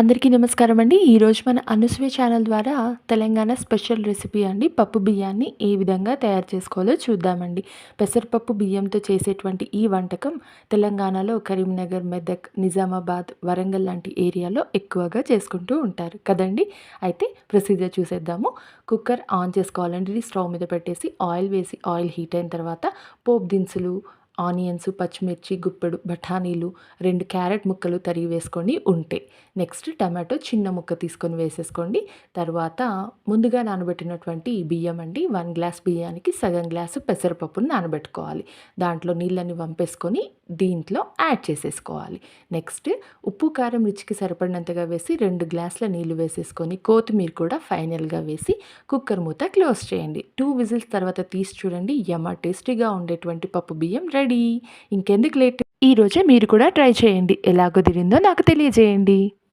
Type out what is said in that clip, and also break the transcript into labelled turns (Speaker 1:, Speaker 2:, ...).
Speaker 1: అందరికీ నమస్కారం అండి. ఈరోజు మన అనుసూయ ఛానల్ ద్వారా తెలంగాణ స్పెషల్ రెసిపీ అండి. పప్పు బియ్యాన్ని ఏ విధంగా తయారు చేసుకోవాలో చూద్దామండి. పెసరపప్పు బియ్యంతో చేసేటువంటి ఈ వంటకం తెలంగాణలో కరీంనగర్ మెదక్ నిజామాబాద్ వరంగల్ లాంటి ఏరియాలో ఎక్కువగా చేసుకుంటూ ఉంటారు. కదండి? అయితే ప్రొసీజర్ చూసేద్దాము. కుక్కర్ ఆన్ చేసుకోవాలండి. స్టవ్ మీద పెట్టేసి ఆయిల్ వేసి ఆయిల్ హీట్ అయిన తర్వాత పోపు దినుసులు ఆనియన్స్ పచ్చిమిర్చి గుప్పెడు బఠానీలు రెండు క్యారెట్ ముక్కలు తరిగి వేసుకోండి ఉంటే. నెక్స్ట్ టమాటో చిన్న ముక్క తీసుకొని వేసేసుకోండి. తర్వాత ముందుగా నానబెట్టినటువంటి బియ్యం అండి వన్ గ్లాస్ బియ్యానికి సగం గ్లాసు పెసరపప్పును నానబెట్టుకోవాలి. దాంట్లో నీళ్ళని వంపేసుకొని దీంట్లో యాడ్ చేసేసుకోవాలి. నెక్స్ట్ ఉప్పు కారం రుచికి సరిపడినంతగా వేసి రెండు గ్లాసుల నీళ్ళు వేసేసుకొని కొత్తిమీర కూడా ఫైనల్గా వేసి కుక్కర్ మూత క్లోజ్ చేయండి. టూ విజిల్స్ తర్వాత తీసి చూడండి. యమ టేస్టీగా ఉండేటువంటి పప్పు బియ్యం రెడీ. ఇంకెందుకు లేట్? ఈరోజే మీరు కూడా ట్రై చేయండి. ఎలా కుదిరిందో నాకు తెలియజేయండి.